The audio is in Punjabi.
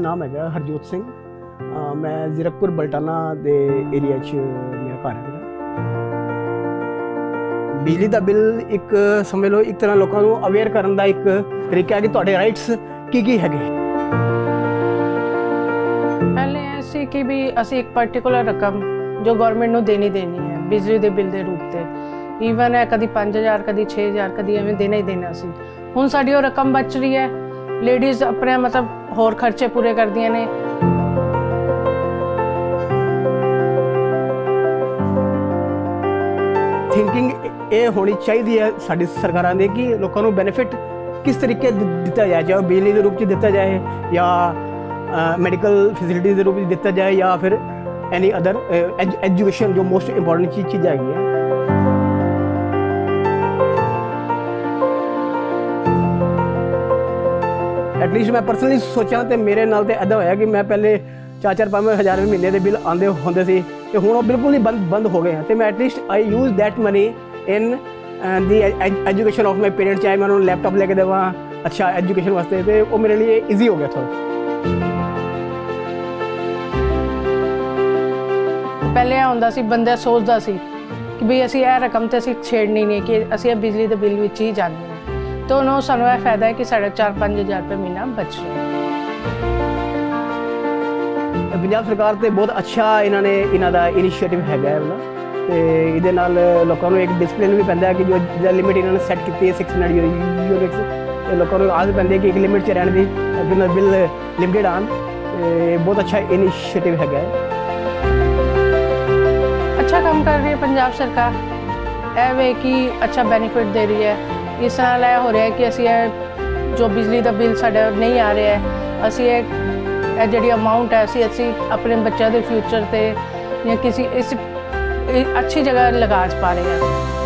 ਨਾਮ ਹੈਗਾ ਹਰਜੋਤ ਸਿੰਘ। ਮੈਂ ਜ਼ੀਰਕਪੁਰ, ਬਲਟਾਨਾ ਦੇ ਏਰੀਆ 'ਚ ਮੇਰਾ ਘਰ ਹੈ ਬਿਜਲੀ ਦਾ ਬਿੱਲ ਇੱਕ ਸਮਝ ਲਓ, ਇੱਕ ਤਰ੍ਹਾਂ ਲੋਕਾਂ ਨੂੰ ਅਵੇਅਰ ਕਰਨ ਦਾ ਇੱਕ ਤਰੀਕਾ ਹੈ ਕਿ ਤੁਹਾਡੇ ਰਾਈਟਸ ਕੀ ਕੀ ਹੈਗੇ? ਪਹਿਲੇ ਇਹ ਕਿ ਵੀ ਅਸੀਂ ਇੱਕ ਪਾਰਟਿਕੂਲਰ ਰਕਮ ਜੋ ਗਵਰਨਮੈਂਟ ਨੂੰ ਦੇਣੀ ਦੇਣੀ ਹੈ, ਬਿਜਲੀ ਦੇ ਬਿੱਲ ਦੇ ਰੂਪ ਤੇ। ਈਵਨ ਹੈ ਕਦੀ 5000 ਕਦੀ 6000 ਕਦੀ ਐਵੇਂ ਦੇਣਾ ਹੀ ਦੇਣਾ ਸੀ। ਹੁਣ ਸਾਡੀ ਉਹ ਰਕਮ ਬਚ ਰਹੀ ਹੈ। ਲੇਡੀਜ਼ ਆਪਣੇ ਮਤਲਬ ਹੋਰ ਖਰਚੇ ਪੂਰੇ ਕਰਦੀਆਂ ਨੇ। ਥਿੰਕਿੰਗ ਇਹ ਹੋਣੀ ਚਾਹੀਦੀ ਹੈ ਸਾਡੀ ਸਰਕਾਰਾਂ ਦੇ ਕਿ ਲੋਕਾਂ ਨੂੰ ਬੈਨੀਫਿਟ ਕਿਸ ਤਰੀਕੇ ਦਿੱਤਾ ਜਾਏ, ਚਾਹੇ ਉਹ ਬਿਜਲੀ ਦੇ ਰੂਪ 'ਚ ਦਿੱਤਾ ਜਾਏ ਜਾਂ ਮੈਡੀਕਲ ਫੈਸਿਲਿਟੀਜ਼ ਦੇ ਰੂਪ 'ਚ ਦਿੱਤਾ ਜਾਏ ਜਾਂ ਫਿਰ ਐਨੀ ਅਦਰ ਐਜੂਕੇਸ਼ਨ ਜੋ ਮੋਸਟ ਇੰਪੋਰਟੈਂਟ ਚੀਜ਼ ਚੀਜ਼ ਹੈਗੀ ਹੈ ਐਟਲੀਸਟ ਮੈਂ ਪਰਸਨਲੀ ਸੋਚਾਂ ਤੇ ਮੇਰੇ ਨਾਲ ਤੇ ਐਦਾਂ ਹੋਇਆ ਕਿ ਮੈਂ ਪਹਿਲੇ 4-4 5 ਹਜ਼ਾਰ ਰੁਪਏ ਮਹੀਨੇ ਦੇ ਬਿੱਲ ਆਉਂਦੇ ਹੁੰਦੇ ਸੀ ਤੇ ਹੁਣ ਉਹ ਬਿਲਕੁਲ ਹੀ ਬੰਦ ਬੰਦ ਹੋ ਗਏ ਆ। ਤੇ ਮੈਂ at least I use that money in the education of my parents ਚਾਹੇ ਮੈਂ ਉਹਨਾਂ ਨੂੰ ਲੈਪਟਾਪ ਲੈ ਕੇ ਦੇਵਾਂ, ਅੱਛਾ ਐਜੂਕੇਸ਼ਨ ਵਾਸਤੇ, ਤੇ ਉਹ ਮੇਰੇ ਲਈ ਈਜ਼ੀ ਹੋ ਗਿਆ ਥੋੜਾ ਪਹਿਲੇ ਇਹ ਹੁੰਦਾ ਸੀ, ਬੰਦਾ ਸੋਚਦਾ ਸੀ ਕਿ ਵੀ ਅਸੀਂ ਇਹ ਰਕਮ ਤੇ ਅਸੀਂ ਛੇੜਨੀ ਨਹੀਂ, ਕਿ ਅਸੀਂ ਇਹ ਬਿਜਲੀ ਦੇ ਬਿੱਲ ਵਿੱਚ ਹੀ ਜਾਣੀ ਤਾਂ ਉਹਨੂੰ ਸਾਨੂੰ ਇਹ ਫਾਇਦਾ ਹੈ ਕਿ ਸਾਡਾ 4-5000 ਰੁਪਏ ਮਹੀਨਾ ਬਚ ਰਿਹਾ ਪੰਜਾਬ ਸਰਕਾਰ ਤੇ ਬਹੁਤ ਅੱਛਾ ਇਹਨਾਂ ਨੇ ਇਹਨਾਂ ਦਾ ਇਨੀਸ਼ੀਏਟਿਵ ਹੈਗਾ ਹੈ ਵਾਲਾ ਤੇ ਇਹਦੇ ਨਾਲ ਲੋਕਾਂ ਨੂੰ ਇੱਕ ਡਿਸਪਲਿਨ ਵੀ ਪੈਂਦਾ ਹੈ ਕਿ ਜੋ ਜਿਹੜਾ ਲਿਮਿਟ ਇਹਨਾਂ ਨੇ ਸੈੱਟ ਕੀਤੀ ਹੈ 600 ਯੂਨਿਟਸ ਤੇ ਲੋਕਾਂ ਨੂੰ ਆਦਤ ਪੈਂਦੀ ਹੈ ਕਿ ਇੱਕ ਲਿਮਿਟ 'ਚ ਰਹਿਣ ਦੀ ਬਿਲ ਬਿੱਲ ਲਿਮਿਟਡ ਆਨ ਬਹੁਤ ਅੱਛਾ ਇਨੀਸ਼ੀਏਟਿਵ ਹੈਗਾ ਹੈ। ਅੱਛਾ ਕੰਮ ਕਰ ਰਹੀ ਹੈ ਪੰਜਾਬ ਸਰਕਾਰ। ਇਹ ਵੇ ਕਿ ਅੱਛਾ ਬੈਨੀਫਿਟ ਦੇ ਰਹੀ ਹੈ। ਇਸ ਨਾਲ ਇਹ ਹੋ ਰਿਹਾ ਕਿ ਅਸੀਂ ਇਹ ਜੋ ਬਿਜਲੀ ਦਾ ਬਿੱਲ ਸਾਡਾ ਨਹੀਂ ਆ ਰਿਹਾ ਅਸੀਂ ਇਹ ਇਹ ਜਿਹੜੀ ਅਮਾਉਂਟ ਹੈ, ਅਸੀਂ ਅਸੀਂ ਆਪਣੇ ਬੱਚਿਆਂ ਦੇ ਫਿਊਚਰ ਤੇ ਜਾਂ ਕਿਸੇ ਇਸ ਅੱਛੀ ਜਗ੍ਹਾ ਲਗਾ ਪਾ ਰਹੇ ਹਾਂ।